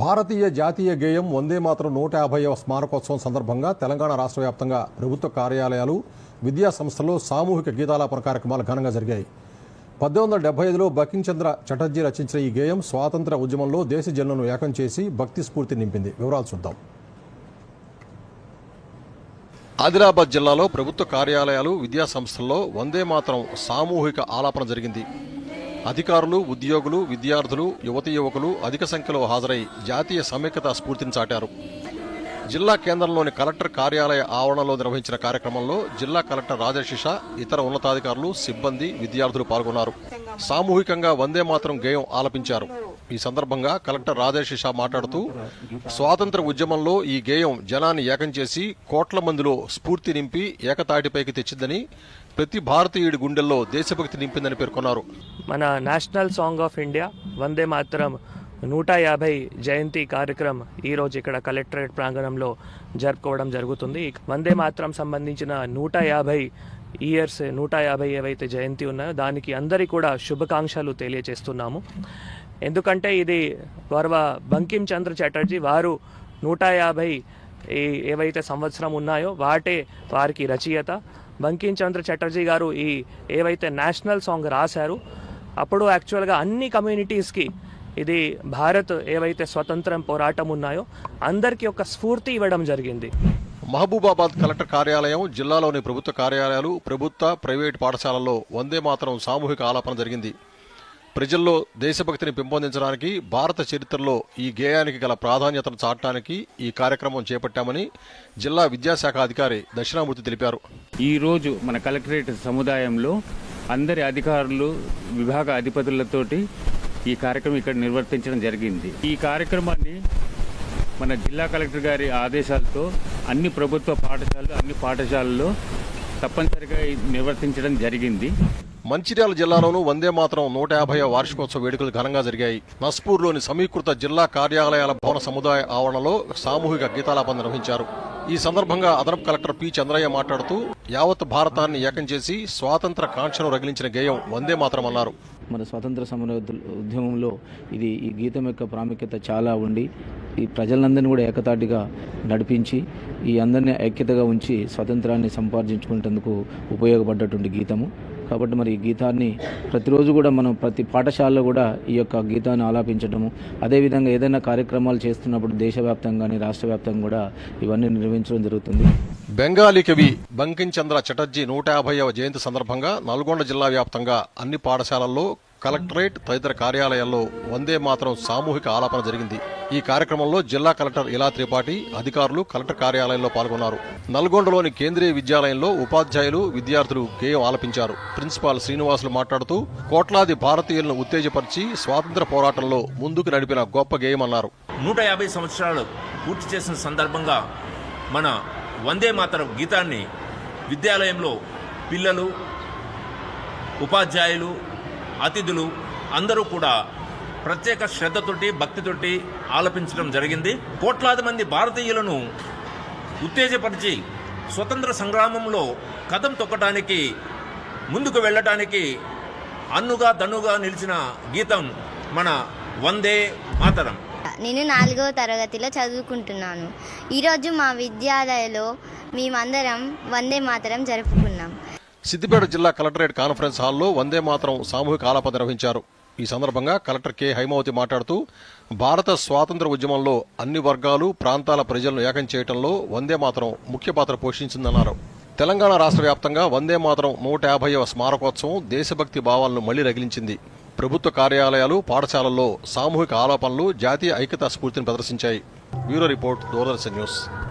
భారతీయ జాతీయ గేయం వందే మాత్రం నూట యాభైవ స్మారకోత్సవం సందర్భంగా తెలంగాణ రాష్ట్ర వ్యాప్తంగా ప్రభుత్వ కార్యాలయాలు విద్యా సంస్థల్లో సామూహిక గీతాలాపన కార్యక్రమాలు ఘనంగా జరిగాయి. పద్దెనిమిది వందల డెబ్బై ఐదులో బకించంద్ర చటర్జీ రచించిన ఈ గేయం స్వాతంత్ర ఉద్యమంలో దేశ జనులను ఏకం చేసి భక్తి స్ఫూర్తి నింపింది. వివరాలు చూద్దాం. ఆదిలాబాద్ జిల్లాలో ప్రభుత్వ కార్యాలయాలు విద్యా సంస్థల్లో వందే మాత్రం సామూహిక ఆలాపన జరిగింది. అధికారులు ఉద్యోగులు విద్యార్థులు యువతీ యువకులు అధిక సంఖ్యలో హాజరై జాతీయ సమైక్యత స్ఫూర్తిని చాటారు. జిల్లా కేంద్రంలోని కలెక్టర్ కార్యాలయ ఆవరణలో నిర్వహించిన కార్యక్రమంలో జిల్లా కలెక్టర్ రాజశిష ఇతర ఉన్నతాధికారులు సిబ్బంది విద్యార్థులు పాల్గొన్నారు. సామూహికంగా వందే మాత్రం గేయం ఆలపించారు. ఈ సందర్భంగా కలెక్టర్ రాజశిష మాట్లాడుతూ స్వాతంత్ర ఉద్యమంలో ఈ గేయం జనాన్ని ఏకం చేసి కోట్ల మందిలో స్ఫూర్తి నింపి ఏకతాటిపైకి తెచ్చిందని ప్రతి భారతీయుడి గుండెల్లో దేశభక్తి నింపిందని పేర్కొన్నారు. మన national song of India Vande మాత్రం నూట యాభై జయంతి కార్యక్రమం ఈరోజు ఇక్కడ కలెక్టరేట్ ప్రాంగణంలో జరుపుకోవడం జరుగుతుంది. వందే మాత్రం సంబంధించిన నూట యాభై ఇయర్స్ నూట యాభై ఏవైతే జయంతి ఉన్నాయో దానికి అందరి కూడా శుభాకాంక్షలు తెలియజేస్తున్నాము. ఎందుకంటే ఇది గౌరవ బంకిం చంద్ర చటర్జీ వారు నూట యాభై ఈ ఏవైతే సంవత్సరం ఉన్నాయో వాటే వారికి రచయిత. బంకిం చంద్ర చటర్జీ గారు ఈ ఏవైతే నేషనల్ సాంగ్ రాశారు అప్పుడు యాక్చువల్గా అన్ని కమ్యూనిటీస్కి ఇది భారత్ ఏవైతే స్వతంత్రం పోరాటం ఉన్నాయో అందరికీ ఒక స్ఫూర్తి ఇవ్వడం జరిగింది. మహబూబాబాద్ కలెక్టర్ కార్యాలయం జిల్లాలోని ప్రభుత్వ కార్యాలయాలు ప్రభుత్వ ప్రైవేటు పాఠశాలల్లో వందే మాత్రం సామూహిక ఆలాపన జరిగింది. ప్రజల్లో దేశభక్తిని పెంపొందించడానికి భారత చరిత్రలో ఈ గేయానికి గల ప్రాధాన్యతను చాటడానికి ఈ కార్యక్రమం చేపట్టామని జిల్లా విద్యాశాఖ అధికారి దక్షిణామూర్తి తెలిపారు. ఈరోజు మన కలెక్టరేట్ సముదాయంలో అందరి అధికారులు విభాగ అధిపతులతోటి ఈ కార్యక్రమం ఇక్కడ నిర్వర్తించడం జరిగింది. ఈ కార్యక్రమాన్ని మన జిల్లా కలెక్టర్ గారి ఆదేశాలతో అన్ని ప్రభుత్వ పాఠశాలలు అన్ని పాఠశాలల్లో తప్పనిసరిగా నిర్వర్తించడం జరిగింది. మంచిర్యాల జిల్లాలోనూ వందే మాత్రం నూట యాభై వార్షికోత్సవ వేడుకలు ఘనంగా జరిగాయి. నస్పూర్లోని సమీకృత జిల్లా కార్యాలయాల భవన సముదాయ ఆవరణలో సామూహిక గీతాలాపన నిర్వహించారు. ఈ సందర్భంగా అదనపు కలెక్టర్ పి చంద్రయ్య మాట్లాడుతూ యావత్ భారతాన్ని ఏకం చేసి స్వాతంత్ర కాంక్షను రగిలించిన గేయం వందే మాత్రం అన్నారు మన స్వాతంత్ర సమర ఉద్యమంలో ఇది ఈ గీతం యొక్క ప్రాముఖ్యత చాలా ఉండి ఈ ప్రజలందరినీ కూడా ఏకతాటిగా నడిపించి ఈ అందరినీ ఐక్యతగా ఉంచి స్వతంత్రాన్ని సంపాదించుకునేందుకు ఉపయోగపడ్డటువంటి గీతము. కాబట్టి మరి ఈ గీతాన్ని ప్రతిరోజు కూడా మనం ప్రతి పాఠశాలలో కూడా ఈ యొక్క గీతాన్ని ఆలాపించడము అదేవిధంగా ఏదైనా కార్యక్రమాలు చేస్తున్నప్పుడు దేశవ్యాప్తంగా కానీ రాష్ట్ర వ్యాప్తంగా కూడా ఇవన్నీ నిర్వహించడం జరుగుతుంది. బెంగాలీ కవి బంకిం చంద్ర చటర్జీ నూట యాభైవ జయంతి సందర్భంగా నల్గొండ జిల్లా వ్యాప్తంగా అన్ని పాఠశాలల్లో కలెక్టరేట్ తదితర కార్యాలయాల్లో వందే మాత్రం సామూహిక ఆలాపన జరిగింది. ఈ కార్యక్రమంలో జిల్లా కలెక్టర్ ఇలా త్రిపాఠి అధికారులు కలెక్టర్ కార్యాలయంలో పాల్గొన్నారు. నల్గొండలోని కేంద్రీయ విద్యాలయంలో ఉపాధ్యాయులు విద్యార్థులు గేయం ఆలపించారు. ప్రిన్సిపాల్ శ్రీనివాసులు మాట్లాడుతూ కోట్లాది భారతీయులను ఉత్తేజపరిచి స్వాతంత్ర పోరాటంలో ముందుకు నడిపిన గొప్ప గేయమన్నారు. నూట యాభై సంవత్సరాలు పూర్తి చేసిన సందర్భంగా మన వందే మాతరం గీతాన్ని విద్యాలయంలో పిల్లలు ఉపాధ్యాయులు అతిథులు అందరూ కూడా ప్రత్యేక శ్రద్ధతోటి భక్తితోటి ఆలపించడం జరిగింది. కోట్లాది మంది భారతీయులను ఉత్తేజపరిచి స్వతంత్ర సంగ్రామంలో కథం తొక్కటానికి ముందుకు వెళ్ళటానికి అన్నుగా దన్నుగా నిలిచిన గీతం మన వందే మాతరం. నేను నాలుగవ తరగతిలో చదువుకుంటున్నాను. ఈరోజు మా విద్యాలయంలో మేమందరం వందే మాతరం జరుపుకున్నాం. సిద్దిపేట జిల్లా కలెక్టరేట్ కాన్ఫరెన్స్ హాల్లో వందే మాత్రం సామూహిక ఆలాప నిర్వహించారు. ఈ సందర్భంగా కలెక్టర్ కె. హైమావతి మాట్లాడుతూ భారత స్వాతంత్ర ఉద్యమంలో అన్ని వర్గాలు ప్రాంతాల ప్రజలను ఏకం చేయడంలో వందే మాత్రం ముఖ్య పాత్ర పోషించిందన్నారు. తెలంగాణ రాష్ట్ర వ్యాప్తంగా వందే మాత్రం నూట యాభైవ స్మారకోత్సవం దేశభక్తి భావాలను మళ్ళీ రగిలించింది. ప్రభుత్వ కార్యాలయాలు పాఠశాలల్లో సామూహిక ఆలోపనలు జాతీయ ఐక్యతా స్ఫూర్తిని ప్రదర్శించాయి. Bureau report Doordarshan news.